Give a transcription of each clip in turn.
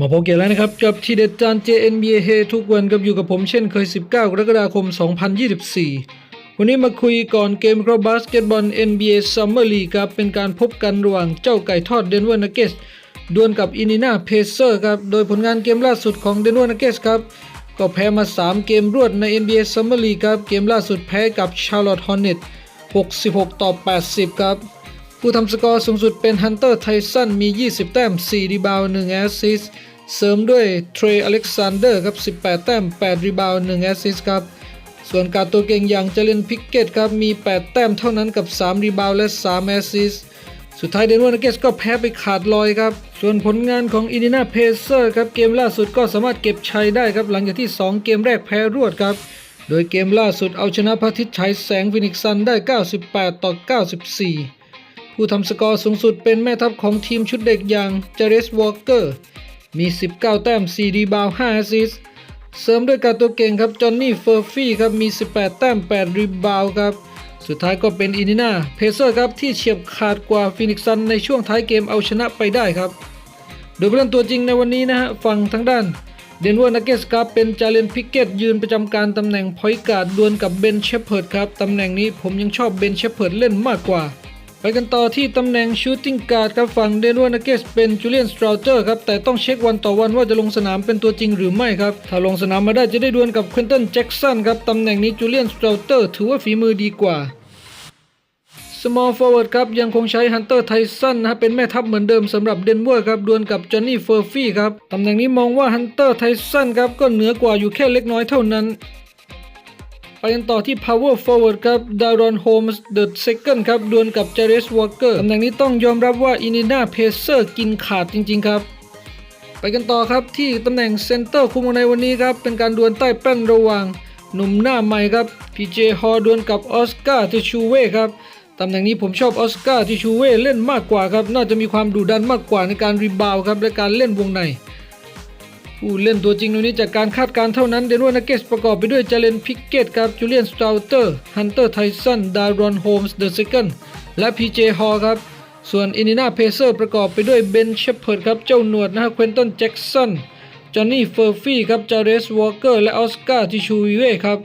มาพบกันแล้วนะครับกับทีเด็ดจาน JNBA เฮทุกวันกับอยู่กับผมเช่นเคย 19 กรกฎาคม 2024 วันนี้มาคุยก่อนเกมครับบาสเกตบอล NBA Summer League ครับเป็นการพบกันระหว่างเจ้าไก่ทอดเดนเวอร์นักเกสดวลกับอินินาเพเซอร์ครับ โดยผลงานเกมล่าสุดของเดนเวอร์นักเกสครับ ก็แพ้มา 3 เกมรวดใน NBA Summer League ครับ เกมล่าสุดแพ้กับ Charlotte Hornets 66 ต่อ 80 ครับผู้ทำสกอร์สูงสุดเป็นฮันเตอร์ไทสันมี 20 แต้ม 4 รีบาว 1 แอสซิสต์ เสริมด้วยเทรย์อเล็กซานเดอร์ครับ 18 แต้ม 8 รีบาวด์1แอสซิสต์ครับ ส่วนการตัวเก่งอย่างเจเลนพิกเกตครับ มี 8 แต้มเท่านั้นกับ 3 รีบาวด์และ 3 แอสซิสต์สุดท้ายเดนเวอร์นักเกสก็แพ้ไปขาดลอยครับ ส่วนผลงานของอินดินาเพเซอร์ครับ เกมล่าสุดก็สามารถเก็บชัยได้ครับ หลังจากที่ 2 เกมแรกแพ้รวดครับ โดยเกมล่าสุดเอาชนะพระทิตย์ฉายแสงฟินิกซ์ซันได้ 98 ต่อ 94 ผู้ทำสกอร์สูงสุดเป็นแม่ทัพของทีมชุดเด็กอย่างเจเรสวอลเกอร์ มี 19 แต้ม4รีบาว 5 แอสซิสเสริมด้วยการตัวเก่งครับจอห์นนี่เฟอร์ฟี่ครับมี 18 แต้ม 8 รีบาวครับ สุดท้ายก็เป็นอินินาเพเซอร์ครับที่เฉียบขาดกว่าฟินิกซันในช่วงท้ายเกมเอาชนะไปได้ครับ โดยผู้เล่นตัวจริงในวันนี้นะฮะฝั่งทางด้านเดนเวอร์นักเกสครับเป็นจาเลนพิกเกตยืนประจำการตำแหน่งพอยการ์ดดวลกับเบนเชฟเพิร์ดครับตำแหน่งนี้ผมยังชอบเบนเชฟเพิร์ดเล่นมากกว่า ไปกันต่อที่ตำแหน่งชูตติ้งการ์ดครับฝั่งเดนเวอร์นักเกสเป็นจูเลียนสตราวเจอร์ครับ แต่ต้องเช็ควันต่อวันว่าจะลงสนามเป็นตัวจริงหรือไม่ครับ ถ้าลงสนามมาได้จะได้ดวลกับควินตันแจ็กสันครับ ตำแหน่งนี้จูเลียนสตราวเจอร์ถือว่าฝีมือดีกว่า small forward ครับ ยังคงใช้ Hunter Tyson นะฮะเป็นแม่ทัพเหมือนเดิมสำหรับเดนเวอร์ครับดวลกับจอห์นนี่เฟอร์ฟี่ครับตำแหน่งนี้มองว่า Hunter Tyson ครับก็เหนือกว่าอยู่แค่เล็กน้อยเท่านั้น ไปกันต่อที่ power forward ครับ Daron Holmes the second ครับดวลกับ Jarvis Walker ตำแหน่งนี้ต้องยอมรับว่า Indiana Pacers กินขาดจริง ๆ ครับ ไปกันต่อครับที่ตำแหน่งเซนเตอร์คุมในวันนี้ครับ เป็นการดวลใต้แป้นระหว่างหนุ่มหน้าใหม่ครับ PJ Hall ดวลกับออสการ์ทิชูเว่ครับตำแหน่งนี้ผมชอบออสการ์ทิชูเว่เล่นมากกว่าครับน่าจะมีความดุดันมากกว่าในการรีบาวครับและการเล่นวงใน ผู้เล่นตัวจริงในวันนี้จากการคาดการณ์เท่านั้นเดนวอร์นักเกสประกอบไปด้วยเจเลนพิกเกตครับจูเลียนสตาวเตอร์ฮันเตอร์ไทสันดารอนโฮมส์เดอะเซคันและพีเจฮอลครับ ส่วนอินดินาเพเซอร์ประกอบไปด้วยเบนเชฟเพิร์ดครับ เจ้าหนวดนะฮะควินตันแจ็กสันจอห์นนี่เฟอร์ฟี่ครับจาเรสวอลเกอร์และออสการ์ทิชูวิเว่ครับ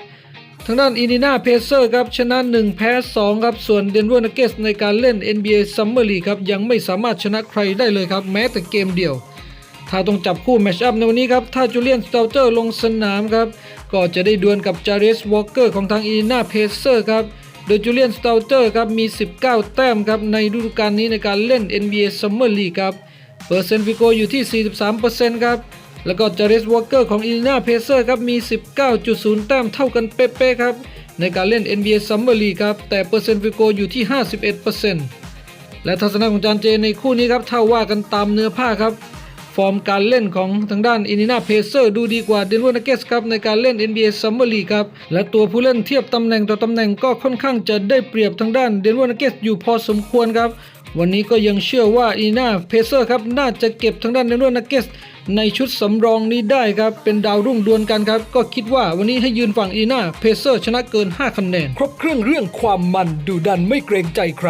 ทางด้านอินดินาเพเซอร์ครับชนะ 1 แพ้ 2 ครับ ส่วนเดนเวอร์นักเกสในการเล่น NBA Summer League ครับยังไม่สามารถชนะใครได้เลยครับ แม้แต่เกมเดียว ถ้าต้องจับคู่แมชอัพในวันนี้ครับ ถ้าจูเลียนสตาเตอร์ลงสนามครับ ก็จะได้ดวลกับจาริสวอลเกอร์ของทางอินดินาเพเซอร์ครับ โดยจูเลียนสตาเตอร์ครับมี 19 แต้มครับในฤดูกาลนี้ในการเล่น NBA Summer League ครับ เปอร์เซ็นต์ฟิโกอยู่ที่ 43%ครับ แล้วก็จาริสวอลเกอร์ของอินดินาเพเซอร์ครับมี 19.0 แต้มเท่ากันเป๊ะๆครับในการเล่น NBA Summer League ครับ แต่เปอร์เซ็นต์ฟิโกอยู่ที่ 51%และทัศนะของจานเจในคู่นี้ครับถ้าว่ากันตามเนื้อผ้าครับ ฟอร์มการเล่นของทางด้านอินดินาเพเซอร์ดูดีกว่าเดนเวอร์นักเกสครับในการเล่น NBA Summer League ครับและตัวผู้เล่นเทียบตำแหน่งต่อตำแหน่งก็ค่อนข้างจะได้เปรียบทางด้านเดนเวอร์นักเกสอยู่พอสมควรครับวันนี้ก็ยังเชื่อว่าอินินาเพเซอร์ครับน่าจะเก็บทางด้านเดนเวอร์นักเกสในชุดสำรองนี้ได้ครับ เป็นดาวรุ่งดวลกันครับ ก็คิดว่าวันนี้ให้ยืนฝั่งอินดินาเพเซอร์ชนะเกิน 5 คะแนน ครบเครื่องเรื่องความมันดูดันไม่เกรงใจใคร